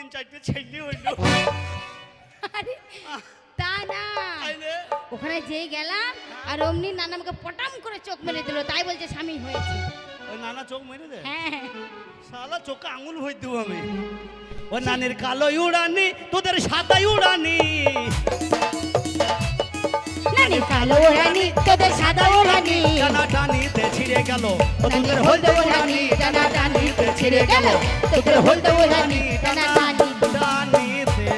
তিন চারটে ছেলে হইল আরে তা না। ওখানে যেই গেলাম আর অমনি নানা আমাকে পটাম করে চোখ মেরে দিল তাই বলছে স্বামী হয়েছে। ওই নানা চোখ মেরে দে। হ্যাঁ শালা চোখে আঙুল হয়ে দেবো আমি। ও নানির কালো উড়ানি তোদের সাদা উড়ানি নানি কালো ওড়ানি তোদের সাদা ওড়ানি টানা টানিতে ছিঁড়ে গেল। তোদের হলদে ওড়ানি টানা টানিতে ছিঁড়ে গেল। তোদের হলদে ওড়ানি টানা টানি টানিতে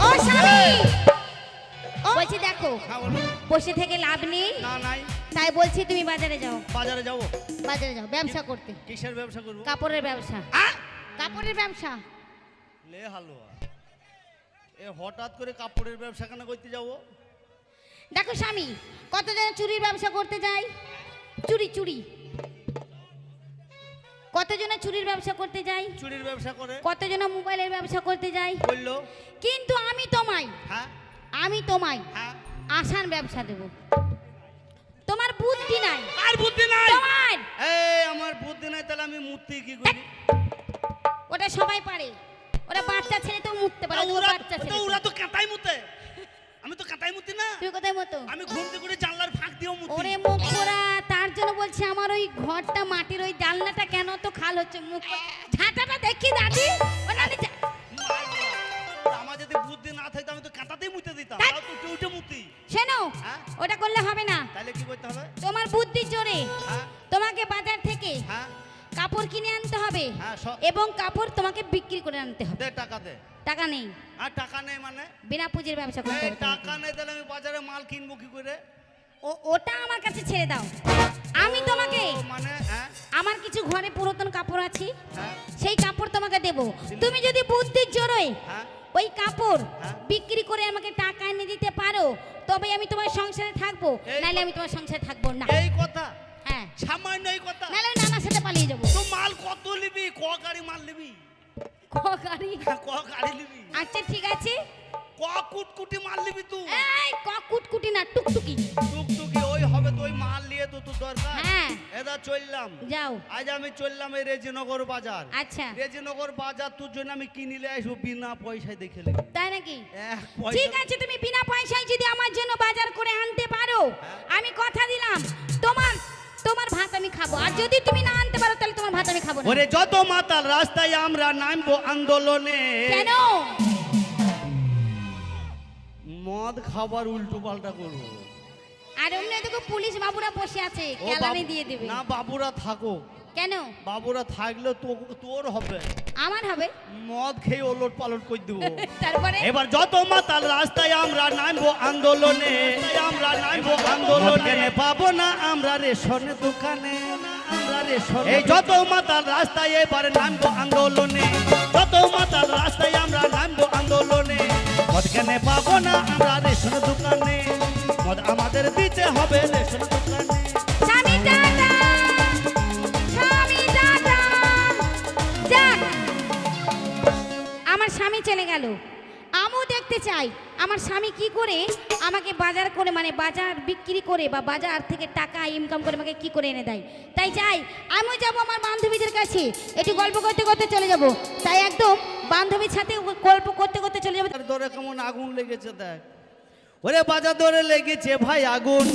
ও স্বামী! বলছি দেখো বসে থেকে লাভ নেই। না নাই। তাই বলছি তুমি বাজারে যাও। বাজারে যাব? বাজারে যাও ব্যবসা করতে। কিসের ব্যবসা করব? কাপড়ের ব্যবসা। কাপড়ের ব্যবসা। লে হালুয়া। এ হঠাৎ করে কাপড়ের ব্যবসা কেন করতে যাব? দেখো স্বামী কতজন চুরির ব্যবসা করতে যায় চুরি চুরি। কতজনে চুরির ব্যবসা করতে যাই। চুরির ব্যবসা করে? কতজন মোবাইলের ব্যবসা করতে যাই। বলল। কিন্তু আমি তোমায় হ্যাঁ। আমি তোমায় হ্যাঁ। আসান ব্যবসা দেব। তোমার বুদ্ধি নাই। আর বুদ্ধি নাই? তোমার! এই আমার বুদ্ধি নাই তাহলে আমি মূর্তি কি করি? ওটা সবাই পারে। ওরা বাচ্চা ছেলে তো মুততে পারে ওরা বাচ্চা ছেলে ওরা তো কাঁটাই মুতে আমি তো কাঁটাই মুতি না। তুমি কোথায় মতো? আমি ঘুমতে করে জানলার ফাঁক দিয়েও মুতি। ওরে মুখ পোড়া তার জন্য বলছি আমার ওই ঘরটা মাটির ওই জানলাটা কেন তো খাল হচ্ছে? মুখ ঝাঁটাটা দেখি দাদি। ও নানি যা- আমার যদি বুদ্ধি না থাকতো আমি তো কাঁটাতেই মুতে দিতাম। তাও তো উঠে উঠে মুতি। শোনো হ্যাঁ? ওটা করলে হবে না। তাহলে কি করতে হবে? তোমার বুদ্ধি জোরে হ্যাঁ? তোমাকে বাজার থেকে হ্যাঁ? কাপড় কিনে আনতে হবে। হ্যাঁ এবং কাপড় তোমাকে বিক্রি করে আনতে হবে। টাকা দে। টাকা নেই। আর টাকা নেই মানে? বিনা পুঁজির ব্যবসা করতে হবে টাকা নেই তাহলে আমি বাজারে মাল কিনবো কি করে? ও- ওটা আমার কাছে ছেড়ে দাও। আমি তোমাকে মানে হ্যাঁ? আমার কিছু ঘরে পুরাতন কাপড় আছে হ্যাঁ। সেই কাপড় তোমাকে দেব। তুমি যদি বুদ্ধির জোরে ওই কাপড়। বিক্রি করে আমাকে টাকা এনে দিতে পারো তবে আমি তোমার সংসারে থাকব। নাহলে আমি তোমার সংসারে থাকব না। এই কথা। হ্যাঁ। সামান্য এই কথা। নাহলে ওই ক গাড়ি? ক গাড়ি নিবি? আচ্ছা ঠিক আছে। ক কুটকুটি মাল নিবি তুই? এই ক কুটকুটি না টুকটুকি। টুকটুকি ওই হবে তো ওই মাল নিয়ে তো তোর দরকার। হ্যাঁ। এদা চললাম। যাও। আজ আমি চললাম এই রেজিনগর বাজার। আচ্ছা। রেজিনগর বাজার তোর জন্য আমি কিনিলে আসব বিনা পয়সায় দেখে নেবি। তাই নাকি? ঠিক আছে তুমি বিনা পয়সায় যদি আমার জন্য বাজার করে আনতে পারো হ্যাঁ। আমি কথা দিলাম। তোমার তোমার ভাত আমি খাব। আর যদি তুমি না আনতে পারো তাহলে তোমার ভাত আমি খাব না। ওরে যত মাতাল রাস্তায় আমরা নামবো আন্দোলনে। কেন? মদ খাবার উল্টো পাল্টা করব। আর অন্য দেখো পুলিশ বাবুরা বসে আছে কেলানি দিয়ে দেবে। না বাবুরা থাকো কেন? বাবুরা থাকলে তোর হবে। আমার হবে? মদ খেয়ে ওলট পালট করে দেবো। তারপরে? এবার যত মাতাল রাস্তায় আমরা নামবো আন্দোলনে। আমরা নামবো আন্দোলনে। পাবো না আমরা রেশন দোকানে। আমরা রেশন এই যত মাতাল রাস্তায় এবার নামবো আন্দোলনে। স্বামী চলে গেল। আমিও দেখতে চাই, আমার স্বামী কি করে আমাকে বাজার করে মানে বাজার বিক্রি করে বা বাজার থেকে টাকা ইনকাম করে আমাকে কি করে এনে দেয়। তাই চাই, আমিও যাব আমার বান্ধবীদের কাছে, একটু গল্প করতে করতে চলে যাব। তাই একদম বান্ধবীর সাথে গল্প করতে করতে চলে যাব। দরে কেমন আগুন লেগেছে দেখ। ওরে বাজার দরে লেগেছে ভাই আগুন।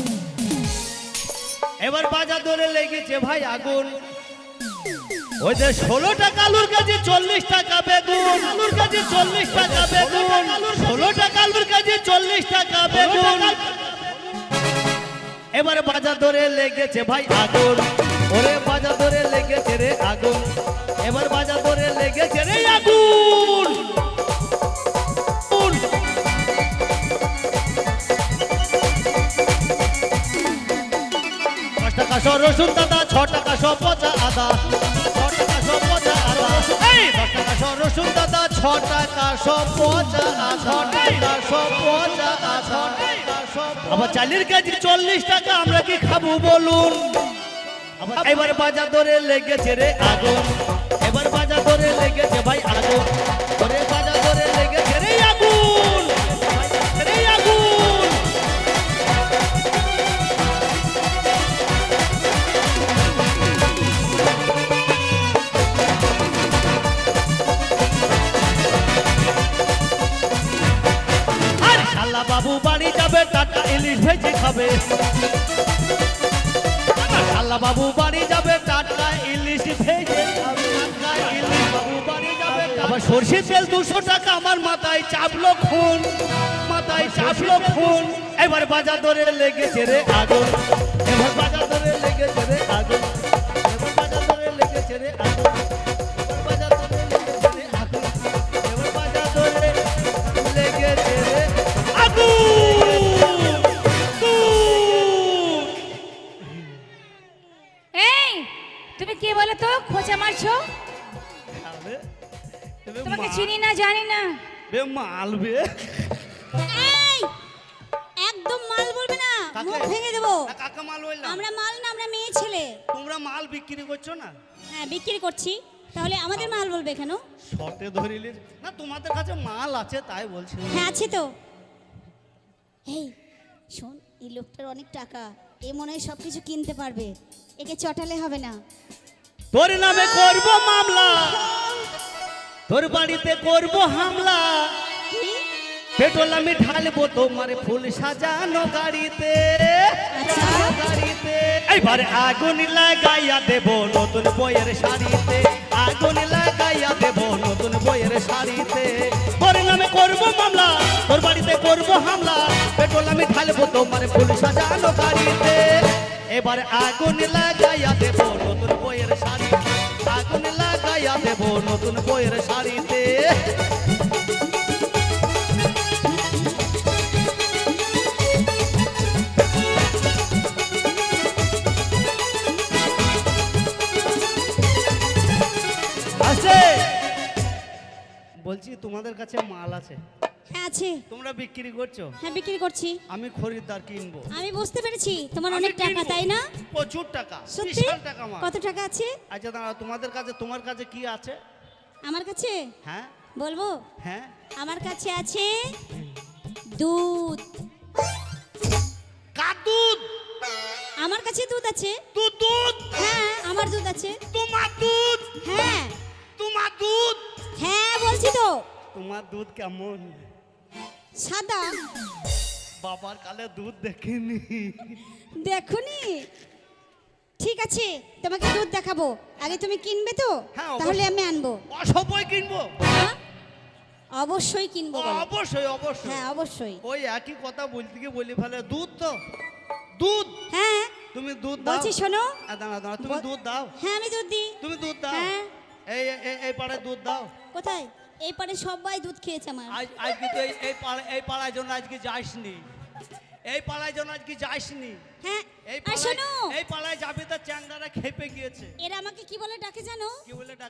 এবার বাজার দরে লেগেছে ভাই আগুন। ওই যে ষোলো টাকা আলুর কেজি চল্লিশ টাকা বেগুন। আলুর কেজি চল্লিশ টাকা বেগুন। ষোলো টাকা আলুর কেজি চল্লিশ টাকা বেগুন। এবারে বাজার ধরে লেগেছে ভাই আগুন। ওরে বাজার ধরে লেগেছে রে আগুন। এবার বাজার ধরে লেগেছে রে আগুন। রসুন দাদা ছ টাকা শ পচা আদা। পচা আদা এই দশ টাকা শ রসুন দাদা ছ টাকা শ পচা ছ টাকা পচা। শ আবার চালের কেজি চল্লিশ টাকা আমরা কি খাব বলুন? এবার বাজার ধরে লেগেছে রে আগুন। এবার বাজার ধরে লেগেছে ভাই আগুন। শালা বাবু বাড়ি যাবে টাটা ইলিশ ভেজে খাবে। লালা শালা বাবু বাড়ি যাবে টাটা ইলিশ ভেজে খাবে। টাটকা ইলিশ বাবু বাড়ি যাবে আবার সর্ষে তেল দুশো টাকা আমার মাথায় চাপলো খুন মাথায় চাপলো খুন। এবার বাজার ধরে লেগেছে রে আগুন। জানি না বে। মালবে এই একদম মাল বলবে না মুখ ভেঙে দেবো। কাকা মাল বললাম? আমরা মাল না আমরা মেয়ে ছেলে। তোমরা মাল বিক্রি করছ না? হ্যাঁ বিক্রি করছি। তাহলে আমাদের মাল বলবে কেন? শর্টে ধরিলে না তোমাদের কাছে মাল আছে তাই বলছি। হ্যাঁ আছে তো। এই শোন এই লোকটার অনেক টাকা। এ মনে হয় সব কিছু কিনতে পারবে। একে চটালে হবে না। তোর নামে করব মামলা। তোর বাড়িতে করব হামলা? পেট্রোল আমি ঢালবো তোমার ফুল সাজানো গাড়িতে। আচ্ছা। গাড়িতে। আগুন লাগাইয়া দেব নতুন বইয়ের শাড়িতে। আগুন লাগাইয়া দেব নতুন বইয়ের শাড়িতে। তোর নামে করব মামলা তোর বাড়িতে করব হামলা। পেট্রোল আমি ঢালবো তোমার ফুল সাজানো গাড়িতে। এবার আগুন লাগাইয়া দেব নতুন বইয়ের লাগাইয়া দেব নতুন বইয়ের শাড়িতে। বলছি তোমাদের কাছে মাল আছে। হ্যাঁ আছে। তোমরা বিক্রি করছ? হ্যাঁ বিক্রি করছি। আমি খরিদ্দার কিনবো। আমি বুঝতে পেরেছি। তোমার অনেক টাকা। তাই না? প্রচুর টাকা। সত্যি? বিশাল টাকা মাল কত টাকা আছে? আচ্ছা দাঁড়াও তোমাদের কাছে তোমার কাছে কি আছে? আমার কাছে? হ্যাঁ। বলব? হ্যাঁ। আমার কাছে আছে দুধ। কার দুধ? আমার কাছে দুধ আছে। তু দুধ? হ্যাঁ আমার দুধ আছে। তোমার দুধ? হ্যাঁ। তোমার দুধ? হ্যাঁ বলছি তো। তোমার দুধ কেমন? সাদা। বাবার কালে দুধ দেখিনি। দেখুনি? ঠিক আছে তোমাকে দুধ দেখাবো। আগে তুমি কিনবে তো? হ্যাঁ, অবশ্যই। তাহলে আমি আনব। অসবই কিনবো। হ্যাঁ? অবশ্যই কিনবো বলো। অবশ্যই অবশ্যই। হ্যাঁ অবশ্যই। ওই একই কথা বলতে গিয়ে বলি ফেলে দুধ তো? দুধ? হ্যাঁ। তুমি দুধ দাও। বলছি শোনো। আ, দাঁড়া দাঁড়া তুমি বল- দুধ দাও। হ্যাঁ আমি দুধ দিই। তুমি দুধ দাও। হ্যাঁ। এই এই- এই পাড়ায় দুধ দাও। কোথায়? এই পারে সবাই দুধ খেয়েছে আমার। আজ আজকে তো এই এই পাড়া এই পাড়ায় জন্য আজকে যাসনি। এই পাড়ায় জন্য আজকে যাসনি। হ্যাঁ এই আর পাড়ায় শোনো। এই পাড়ায় যাবে তো চ্যাংড়ারা খেপে গিয়েছে। এরা আমাকে কি বলে ডাকে জানো? কি বলে ডাকে?